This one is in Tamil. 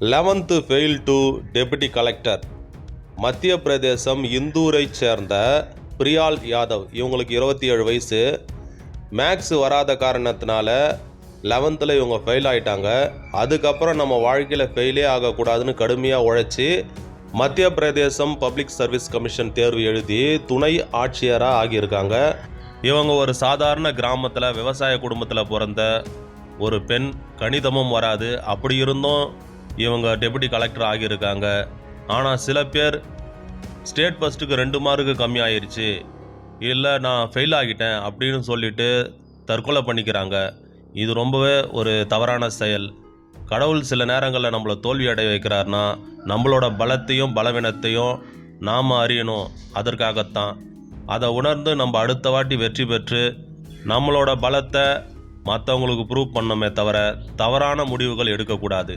Eleventh fail to deputy collector. Madhya Pradesh இந்தூரைச் சேர்ந்த பிரியால் யாதவ். இவங்களுக்கு இருபத்தி ஏழு வயசு. மேக்ஸ் வராத காரணத்தினால லெவன்த்தில் இவங்க ஃபெயில் ஆகிட்டாங்க அதுக்கப்புறம் நம்ம வாழ்க்கையில் ஃபெயிலே ஆகக்கூடாதுன்னு கடுமையாக உழைச்சி மத்திய பிரதேசம் பப்ளிக் சர்வீஸ் கமிஷன் தேர்வு எழுதி துணை ஆட்சியராக ஆகியிருக்காங்க. இவங்க ஒரு சாதாரண கிராமத்தில் விவசாய குடும்பத்தில் பிறந்த ஒரு பெண். கணிதமும் வராது. அப்படி இருந்தும் இவங்க டெபுட்டி கலெக்டர் ஆகியிருக்காங்க. ஆனால் சில பேர் ஸ்டேட் ஃபஸ்ட்டுக்கு ரெண்டு மார்க்கு கம்மியாயிருச்சு இல்லை நான் ஃபெயில் ஆகிட்டேன் அப்படின்னு சொல்லிட்டு தற்கொலை பண்ணிக்கிறாங்க. இது ரொம்பவே ஒரு தவறான செயல். கடவுள் சில நேரங்களில் நம்மளை தோல்வி அடைய வைக்கிறாருன்னா நம்மளோட பலத்தையும் பலவீனத்தையும் நாம் அறியணும். அதற்காகத்தான். அதை உணர்ந்து நம்ம அடுத்த வாட்டி வெற்றி பெற்று நம்மளோட பலத்தை மற்றவங்களுக்கு ப்ரூவ் பண்ணோமே தவிர தவறான முடிவுகள் எடுக்கக்கூடாது.